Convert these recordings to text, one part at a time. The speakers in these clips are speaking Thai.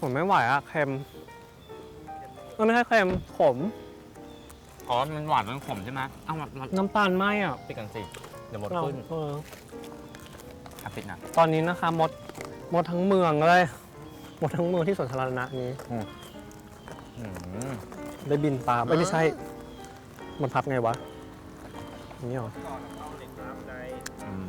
ผมไม่ไหวอะเค็มเออไม่ใช่เค็มขม อ๋อ มันหวานมันขมใช่ไหมเอ้ามันมันน้ำตาลไหมอะปิดกันสิเดี๋ยวหมดเราขึ้นเอออะปิดนะตอนนี้นะคะมดมดทั้งเมืองเลยมดทั้งเมืองที่สวนสาธารณะนี้ อืมได้บินตามเอ้ยไม่ใช่ มันพับไงวะอย่างนี่หรอ อืม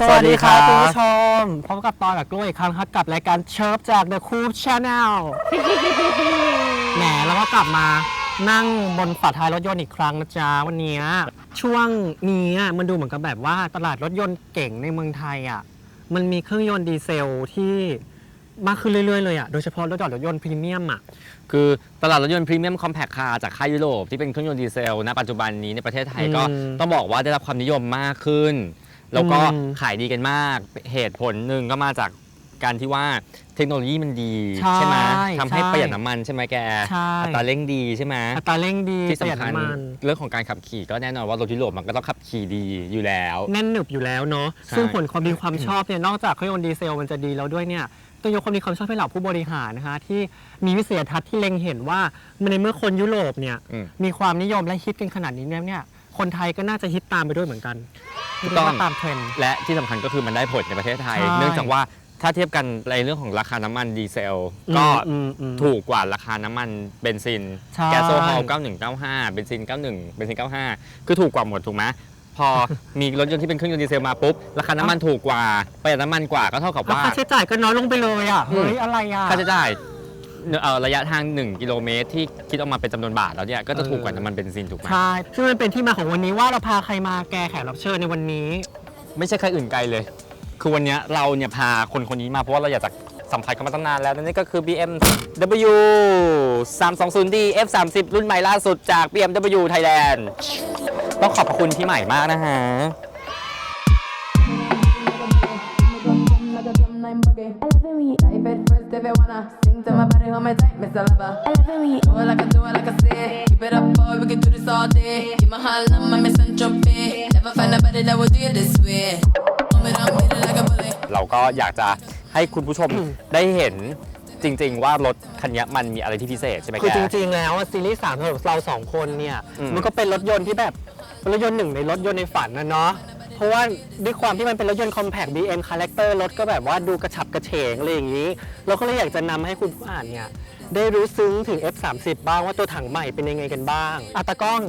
สวัสดีครับคุณผู้ชมพบกับตอนกับกล้วยอีกครั้งครับกับรายการเชิฟจาก The Coop Channel แหมแล้วก็กลับมานั่งบนฝาท้ายรถยนต์อีกครั้งนะจ๊ะวันเนี้ยช่วงนี้อะมันดูเหมือนกับแบบว่าตลาดรถยนต์เก่งในเมืองไทยอะมันมีเครื่องยนต์ดีเซลที่มากขึ้นเรื่อยๆเลยอะโดยเฉพาะรถจอดรถยนต์พรีเมียมอะคือตลาดรถยนต์พรีเมียมคอมแพคคาร์จากค่ายยุโรปที่เป็นเครื่องยนต์ดีเซลณปัจจุบันนี้ในประเทศไทยก็อืมต้องบอกว่าได้รับความนิยมมากขึ้น แล้วก็อืมขายดีกันมากเหตุผลหนึ่งก็มาจากการที่ว่าเทคโนโลยีมันดีใช่ไหมทำให้ใช่ประหยัดน้ำมันใช่ไหมแกใช่ อัตราเร่งดีใช่ไหม อัตราเร่งดีที่ประหยัดสำคัญน้ำมัน เรื่องของการขับขี่ก็แน่นอนว่ารถยุโรปมันก็ต้องขับขี่ดีอยู่แล้ว แน่นหนึบอยู่แล้วเนาะ ใช่ ซึ่งผลความดีความชอบเนี่ยนอกจากเครื่องยนต์ดีเซลมันจะดีแล้วด้วยเนี่ยต้องยกความดีความชอบให้เหล่าผู้บริหารนะคะที่มีวิสัยทัศน์ที่เล็งเห็นว่าในเมื่อคนยุโรปเนี่ยอืม มีความนิยมและฮิตกันขนาดนี้เนี่ย คนไทยก็น่าจะฮิตตามไปด้วยเหมือนกันถูกต้อง เรียว่าตามเทรนด์ และที่สำคัญก็คือมันได้ผลในประเทศไทย ใช่ เนื่องจากว่าถ้าเทียบกันในเรื่องของราคาน้ำมันดีเซล ก็อืมอืม ถูกกว่าราคาน้ำมันเบนซิน ใช่ แก๊สโซฮอล9195 เบนซิน 91 เบนซิน 95 คือถูกกว่าหมดถูกไหมพอ มีรถยนต์ที่เป็นเครื่องยนต์ดีเซลมาปุ๊บ ราคาน้ำมันถูกกว่าประหยัดน้ำมันกว่าก็เท่ากับแล้วว่า ค่าใช้จ่ายก็น้อยลงไปเลยอะเฮ้ยอะไรอะ ค่าใช้จ่าย เอ่อระยะทาง 1 กิโลเมตร ที่คิดออกมาเป็นจำนวนบาทแล้วเนี่ยก็จะถูกกว่าน้ำมันเบนซินถูกไหมใช่ซึ่งมันเป็นที่มาของวันนี้ว่าเราพาใครมาแกแขกรับเชิญในวันนี้ ไม่ใช่ใครอื่นไกลเลย คือวันเนี้ยเราเนี่ยพาคนคนนี้มาเพราะว่าเราอยากจะสัมผัสเขามาตั้งนานแล้วนั่นก็คือ BMW 320D F30 รุ่นใหม่ล่าสุดจาก BMW Thailand ต้องขอบพระคุณพี่ใหม่มากนะฮะ like a drum line boogie. I love it when you type it first if you wanna sing to my body, hold me tight, Mr. Lover. I love it when you do it like I do it like I say. Keep it up, boy, we can do this all day. Keep my heart on my miss and jump Never find nobody that would do it this way. Hold me down, beat it like a bullet. เราก็อยากจะให้คุณผู้ชมได้เห็นจริง ๆ ว่ารถคันนี้มันมีอะไรที่พิเศษใช่ไหมคือแกจริง ๆ แล้วอะซีรีส์สามสำหรับเราสองคนเนี่ย อืม มันก็เป็นรถยนต์ที่แบบเป็นรถยนต์หนึ่งในรถยนต์ในฝันนะเนาะเพ ราะว่าด้วยความที่มันเป็นรถยนต์ compact BM character รถก็แบบว่าดูกระฉับกระเฉงอะไรอย่างนี้ เราก็เลยอยากจะนำให้คุณผู้อ่านเนี่ย ได้รู้ซึ้งถึง F30 บ้างว่าตัวถังใหม่เป็นยังไงกันบ้างอะตากล้อง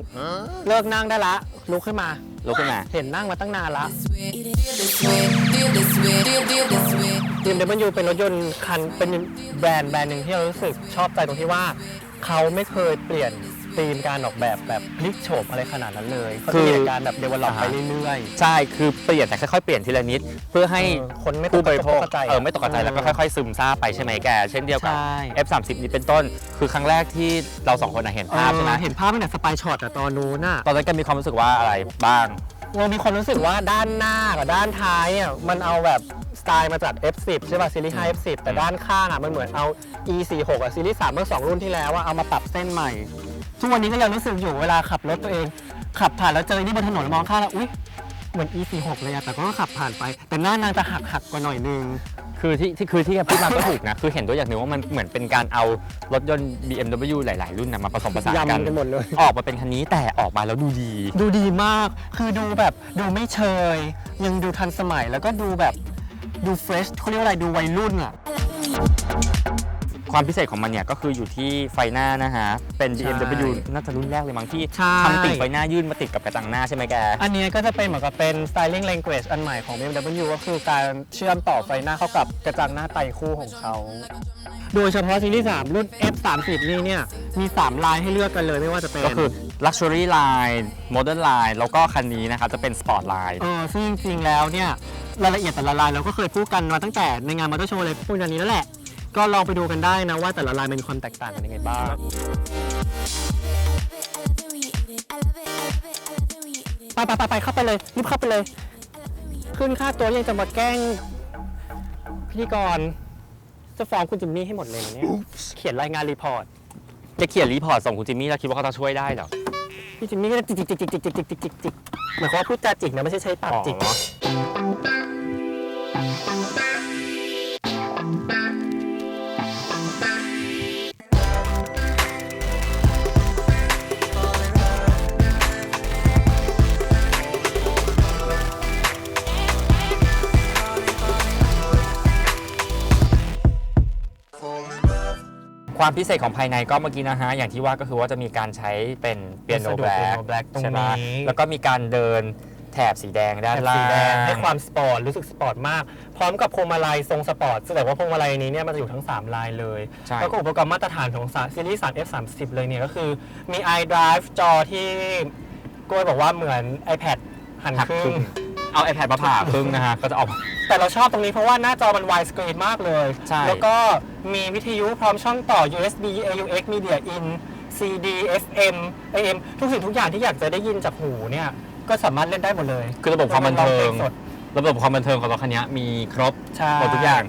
เลิกนั่งได้ละลุกขึ้นมา ลุกขึ้นมา เห็นนั่งมาตั้งนานละ This way, do it this way, do it this way, do it, do it this way. BMW เป็นรถยนต์คันเป็นแบรนด์แบรนด์หนึ่งที่เรารู้สึกชอบใจตรงที่ว่า เขาไม่เคยเปลี่ยน ธีมการออกแบบแบบพลิกโฉบอะไรขนาดนั้นเลยเขาคืจะอมีแต่การแบบเดเวลลอปอ่าไปฮะเรื่อย ใช่คือเปลี่ยนแต่ค่อยๆเปลี่ยนทีละนิด เพื่อให้เออคนไม่ตกผู้บริโภคตกใจอะเออไม่ตกใจแล้วก็ค่อยๆ ซึมซาบไปใช่ไหมแก เช่นเดียวกับ ใช่ F30 นี้เป็นต้น คือครั้งแรกที่เราสองคนน่ะเห็นๆภาพใช่ไหมเออเห็นภาพตั้งแต่สปายช็อตอะตอนนู้นน่ะตอนนั้นแกมีความรู้สึกว่าอะไรบ้าง เรามีความรู้สึกว่าด้านหน้ากับด้านท้ายอะมันเอาแบบสไตล์มาจาก F10 ใช่ป่ะซีรีส์ 5 F10 แต่ด้านข้างอะมันเหมือนเอา E46 อะซีรีส์3เมื่อสองรุ่นที่แล้วอะเอามาปรับเส้นใหม่ ทุกวันนี้ก็ยังรู้สึกอยู่เวลาขับรถตัวเอง ขับผ่านแล้วเจอนี่บนถนนมองข้างแล้วอุ๊ยเหมือน E46 เลยอะแต่ก็ขับผ่านไป แต่หน้านางจะหักหักๆกว่าหน่อยนึง คือที่ที่คือที่แกพูดมาก็ถูกนะ คือเห็นด้วยอย่างหนึ่งว่ามันเหมือนเป็นการเอารถยนต์ BMW หลาย ๆ รุ่นนะมาผสมผสานกัน ยำกันหมดเลย ออกมาเป็นคันนี้แต่ออกมาแล้วดูดี ดูดีมาก คือดูแบบดูไม่เชย ยังดูทันสมัยแล้วก็ดูแบบดูเฟรชเขาเรียกว่าอะไรดูวัยรุ่นอะ ความพิเศษของมันเนี่ยก็คืออยู่ที่ไฟหน้านะฮะ เป็น BMW น่าจะรุ่นแรกเลยมั้งที่ใช่ ทำติ่งไฟหน้ายื่นมาติดกับกระจังหน้าใช่ไหมแก อันนี้ก็จะเป็นเหมือนกับเป็น styling language อันใหม่ของ BMW ก็คือการเชื่อมต่อไฟหน้าเข้ากับกระจังหน้าไตรคู่ของเขา โดยเฉพาะซีรีส์3รุ่น F30 นี่เนี่ยมี 3 ลายให้เลือกกันเลยไม่ว่าจะเป็นก็คือ Luxury Line Modern Line แล้วก็คันนี้นะครับจะเป็น Sport Line เออซึ่งจริงๆแล้วเนี่ยรายละเอียดแต่ละลายเราก็เคยพูดกันมาตั้งแต่ในงานมอเตอร์โชว์เลยพูดอย่างนี้แล้วแหละ ก็ลองไปดูกันได้นะว่าแต่ละลายมันมีความแตกต่างกันยังไงบ้าง ไปไปไปไปเข้าไปเลยรีบเข้าไปเลย ขึ้นค่าตัวยังจะมาแกล้งพิธีกร จะฟ้องคุณจิมมี่ให้หมดเลยนะเนี่ยเขียนรายงานรีพอร์ต จะเขียนรีพอร์ตส่งคุณจิมมี่แล้วคิดว่าเขาจะช่วยได้เหรอ พี่จิมมี่ก็จะจิกจิกจิกจิกจิกจิกจิกจิกจิกหมายความว่าพูดจาจิกนะไม่ใช่ใช้ปากจิก อ๋อ ความพิเศษของภายในก็เมื่อกี้นะฮะ อย่างที่ว่าก็คือว่าจะมีการใช้เป็นเปียโนวัสดุแบล็ piano black ตรงใช่ไหมนี้ แล้วก็มีการเดินแถบสีแดงด้านแบบล่าง สีแดงให้ความสปอร์ตรู้สึกสปอร์ตมาก พร้อมกับพวงมาลัยทรงสปอร์ตแสดงว่าพวงมาลัยนี้เนี่ยมันจะอยู่ทั้ง 3 ลายเลย ใช่ แล้วก็อุปกรณ์มาตรฐานของซีรีส์ 3 F30 เลยเนี่ยก็คือมี iDrive จอที่กล้วยบอกว่าเหมือน iPad หันหักครึ่ครึ่ง ง เอา iPad มาผ่าครึ่งนะฮะ ก็จะออกแต่เราชอบตรงนี้เพราะว่าหน้าจอมัน wide screen มากเลย ใช่ แล้วก็ มีวิทยุพร้อมช่องต่อ USB AUX Media In CD FM AM ทุกสิ่งทุกอย่างที่อยากจะได้ยินจากหูเนี่ย ก็สามารถเล่นได้หมดเลยคือระบบความบันเทิงลอพลสดระบบความบันเทิงของรถคันนี้มีครบใช่หมดทุกอย่าง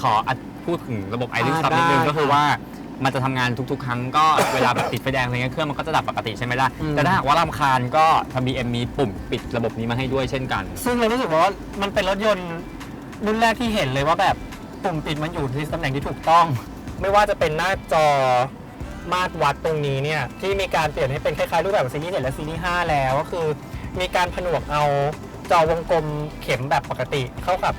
ขออัดพูดถึงระบบ i d อ่า Stop นิดนึงได้ก็คือว่ามันจะทำงานทุก ๆ ครั้งก็เวลาแบบติดไฟแดงอะไรเงี้ยเครื่องมันก็จะดับปกติใช่ไหมล่ะอืมแต่ถ้าหากว่าลำคาญก็ทาง BM มีปุ่มปิดระบบนี้มาให้ด้วยเช่นกัน ซึ่งเรารู้สึกว่ามันเป็นรถยนต์รุ่นแรกที่เห็นเลยว่าแบบ ปุ่มปิดมันอยู่ในตำแหน่งที่ถูกต้อง ไม่ว่าจะเป็นหน้าจอมาตรวัดตรงนี้เนี่ยที่มีการเปลี่ยนให้เป็นคล้ายๆรูปแบบของซีรีส์7และซีรีส์5แล้วก็คือ มีการผนวกเอาจอวงกลมเข็มแบบปกติ เข้ากับ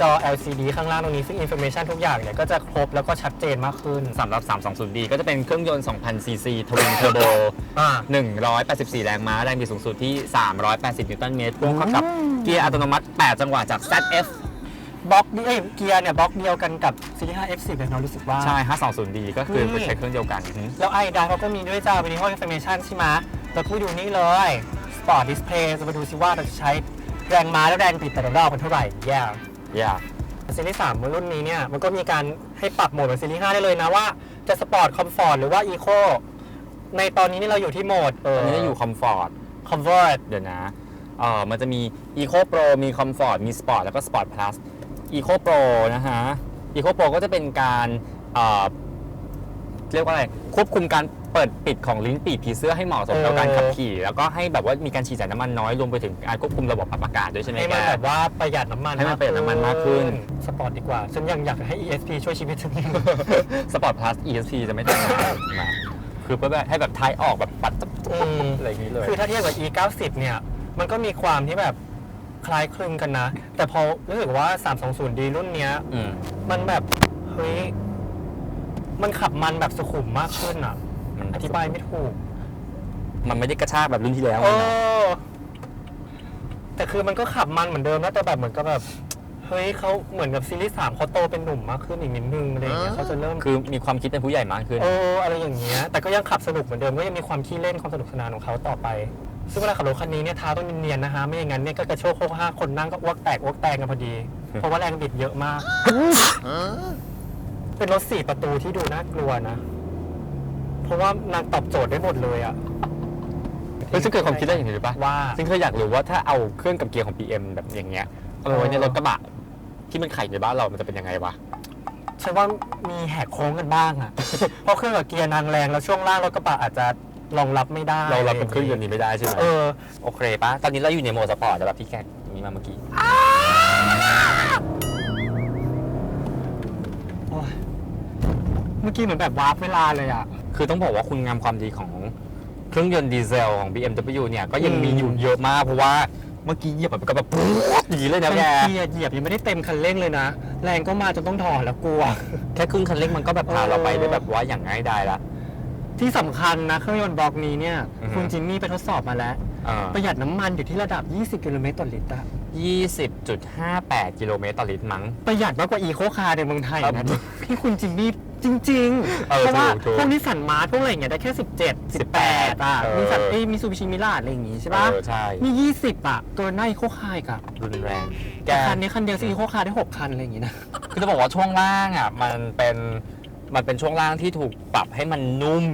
จอ LCD ข้างล่างตรงนี้ซึ่งอินโฟเมชันทุกอย่างเนี่ยก็จะครบแล้วก็ชัดเจนมากขึ้น สำหรับ 320D ก็จะเป็นเครื่องยนต์ 2,000 cc ทวินเทอร์โบ อ่า 184 แรงม้า แรงบิดสูงสุดที่ 380 นิวตันเมตรพ่วงเข้ากับเกียร์อัตโนมัติ 8 จังหวะจาก ZF บล็อกนี่เอ้ยเกียร์เนี่ยบล็อกเดียวกันกับซีรีส์5 F10 เลยเนาะรู้สึกว่า ใช่ 520D ก็คือนี่ใช้เครื่องเดียวกันอือฮึแล้วไอดาเขาก็มีด้วยจ้าเป็นยี่ห้อ information ใช่ไหมเราก็ไปดูนี่เลย Sport Display จะมาดูซิว่าเราจะใช้แรงม้าและแรงบิดแต่ละรอบเป็นเท่าไหร่แย่ yeah ซีรีส์3รุ่นนี้เนี่ยมันก็มีการให้ปรับโหมดเหมือนซีรีส์5ได้เลยนะว่าจะสปอร์ตคอมฟอร์ตหรือว่าอีโคในตอนนี้นี่เราอยู่ที่โหมดเอตออนนี้จะอยู่คอมฟอร์ต คอมฟอร์ต เดี๋ยวนะเออมันจะมี Eco Pro มี Comfort มี Sport แล้วก็ Sport Plus Eco Pro นะฮะ Eco Pro ก็จะเป็นการเอ่อเรียกว่าอะไร ควบคุมการเปิดปิดของลิ้นปีกผีเสื้อให้เหมาะสมกับเออการขับขี่ แล้วก็ให้แบบว่ามีการฉีดสารน้ำมันน้อยรวมไปถึงการควบคุมระบบปรับอากาศด้วยใช่ไหมให้แกมันแบบว่าประหยัดน้ำมันให้มันประหยัดน้ำมันมากขึ้น สปอร์ตดีกว่า ฉันยังอยากให้ ESP ช่วยชีวิตฉัน Sport Plus ESP จะไม่ทำงานนะคือเพื่อแบบให้แบบท้ายออกแบบปัดจับจับอืมอะไรอย่างนี้เลย คือถ้าเทียบกับ e 9 0 เนี่ย มันก็มีความที่แบบ คล้ายคลึงกันนะ แต่พอรู้สึกว่า 320D รุ่นเนี้ย อืมมันแบบ เฮ้ย มันขับมันแบบสุขุมมากขึ้นอะอืมอธิบายไม่ถูก มันไม่ได้กระชากแบบรุ่นที่แล้วเอเลยนะอ แต่คือมันก็ขับมันเหมือนเดิมนะแต่แบบเหมือนกับแบบ เฮ้ยเขาเหมือนกับซีรีส์สามเขาโตเป็นหนุ่มมากขึ้นอีกนิดนึงอะไรอย่างเงี้ยเขาจะเริ่มคือมีความคิดเป็นผู้ใหญ่มากขึ้น เอออะไรอย่างเงี้ยแต่ก็ยังขับสนุกเหมือนเดิมก็ยังมีความขี้เล่นความสนุกสนานของเขาต่อไป ซึ่งเวลาขับรถคันนี้เนี่ยเท้าต้องเนียนๆนะฮะไม่อย่างนั้นเนี่ยก็กระโชกโคกห้าคนนั่งก็อ้วกแตกอ้วกแตกกันพอดี เพราะว่าแรงบิดเยอะมาก เป็นรถสี่ประตูที่ดูน่ากลัวนะ เพราะว่านางตอบโจทย์ได้หมดเลยอะเฮ้ยซึ่งเกิดความคิดได้อย่างนี้หรือปะว่า ซึ่งเคยอยากรู้ว่าถ้าเอาเครื่องกับเกียร์ของ PM แบบอย่างเงี้ยเอาไปไว้ในรถกระบะ ที่มันไข่ในบ้านเรามันจะเป็นยังไงวะ ฉันว่ามีแหกโค้งกันบ้างอะ เพราะเครื่องกับเกียร์นางแรงแล้วช่วงล่างรถกระบะอาจจะรองรับไม่ได้เราเราเป็นเครื่องยนต์นี้ไม่ได้ใช่ไหมเออ โอเคปะตอนนี้เราอยู่ในโหมดสปอร์ตแต่แบบที่แกอย่างนี้มาเมื่อกี้โอ้ยเมื่อกี้เหมือนแบบวาร์ปเวลาเลยอะ คือต้องบอกว่าคุณงามความดีของเครื่องยนต์ดีเซลของ BMW เนี่ยก็ยังอืมมีอยู่เยอะมากเพราะว่า เมื่อกี้เหยียบแบบก็แบบปุ๊บอย่างนี้เลยนะแกบางทีอะเหยียบยังไม่ได้เต็มคันเร่งเลยนะ แรงก็มาจนต้องถอนแล้วกลัว แค่ครึ่งคันเร่งมันก็แบบพาเราไปได้แบบว่าอย่างง่ายดายละที่สำคัญนะเครื่องยนต์บล็อกนี้เนี่ย อือฮึ คุณจิมมี่ไปทดสอบมาแล้ว อ่า ประหยัดน้ำมันอยู่ที่ระดับ 20 กิโลเมตรต่อลิตรอะ20.58 กิโลเมตรต่อลิตรมั้ง ประหยัดมากกว่าอีโคคาร์ในเมืองไทยครับ นะพี่คุณจิมมี่จริงๆเออเพราะว่าถูกถูกพวกนิสสันมาร์ทพวกอะไรอย่างเงี้ยได้แค่ 17 18อะเออนิสสันเอ้ยมิซูบิชิมิลาอะไรอย่างงี้ใช่ปะเออใช่นี่20อะเกินหน้าอีโคคาร์อีกอะรุนแรง แกแต่คันนี้คันเดียวซีอีโคคาร์ได้ 6 คันอะไรอย่างงี้นะ คือจะบอกว่าช่วงล่างอะ มันเป็น มันเป็นช่วงล่างที่ถูกปรับให้มันนุ่ม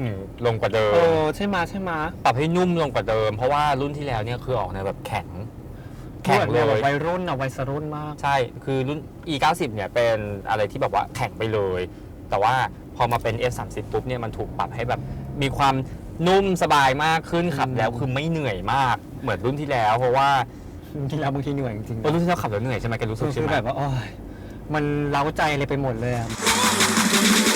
ลงกว่าเดิเอมอใช่มาใช่มาปรับให้นุ่มลงกว่าเดิม เพราะว่ารุ่นที่แล้วเนี่ยคือออกในวแบบแข็ง แข็งเลแบบย วัยรุ่นอะวัยสรุ่นมาก ใช่ คือรุ่น e 9 0เนี่ยเป็นอะไรที่แบบว่าแข็งไปเลย แต่ว่าพอมาเป็น f 3 0ปุ๊บเนี่ยมันถูกปรับให้แบบมีความนุ่มสบายมากขึ้นขับ อืม แล้วคือไม่เหนื่อยมาก เหมือนรุ่นที่แล้ว เพราะว่าบางทีเราบางทีเหนื่อยจริงๆเออรุ่นที่แล้วขับแล้วเหนื่อยใช่ไหมแกรู้สึกใช่คือไหมแบบว่าโอ้ยมันเล้าใจเลยไปหมดเลยอะแ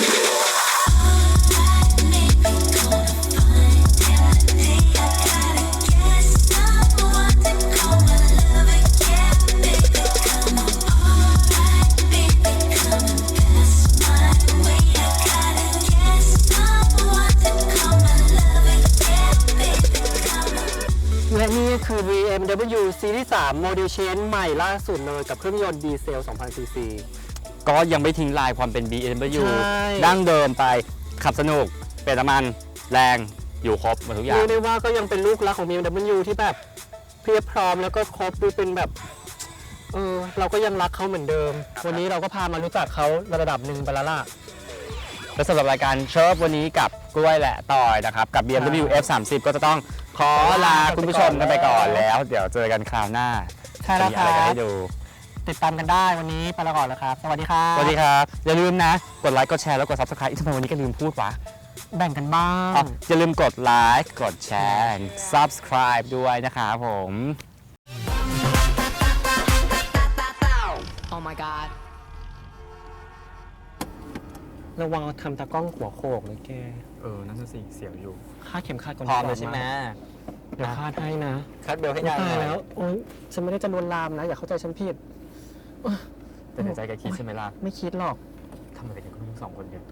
BMW Series 3 Model Change ใหม่ล่าสุดเลยกับเครื่องยนต์ดีเซล 2,000ซีซีก็ยังไม่ทิ้งลายความเป็น BMW ใช่ ดั้งเดิมไปขับสนุกเป็นน้ำมันแรงอยู่ครบหมดทุกอย่าเรีง ยกได้ว่าก็ยังเป็นลูกรักของ BMW ที่แบบเพียบพร้อมแล้วก็ครบดูเป็นแบบเออเราก็ยังรักเขาเหมือนเดิม วันนี้เราก็พามารู้จักเขาระดับหนึ่งไปแล้วล่ะ และสำหรับรายการเชิร์ฟวันนี้กับกล้วยและต่อยนะครับ กับ BMW F30 ก็จะต้อง ขอลาคุณผู้ชมกันไปก่อนแล้ว เดี๋ยวเจอกันคราวหน้าใช่แล้วจะมีอะไรครับกันให้ดู ติดตามกันได้วันนี้ไปแล้วก่อนแล้วครับ สวัสดีครับสวัสดีครับ อย่าลืมนะ กดไลค์ กดแชร์ แล้วกด Subscribe ทำไมวันนี้ก็ลืมพูดวะแบ่งกันบ้างอ๋ออย่าลืมกดไลค์ กดแชร์ Subscribe ด้วยนะครับผม Oh my god. ระวังทำตากล้องหัวโขกเลยแกเออ นั่นสิเสียวอยู่ คาดเข็มขัดก่อนพร้อมดีกเลว่ายใช่ไหมเดี๋ยวคาดให้นะคัดเบลให้ไม่ได้ตายหน่อยแล้วโอ๊ยฉันไม่ได้จะลวนลามนะ อย่าเข้าใจฉันผิด แต่ในใจแกคิดใช่ไหมล่ะ ไม่คิดหรอกทำอะไรกันก็ไม่รู้สองคนเนี่ย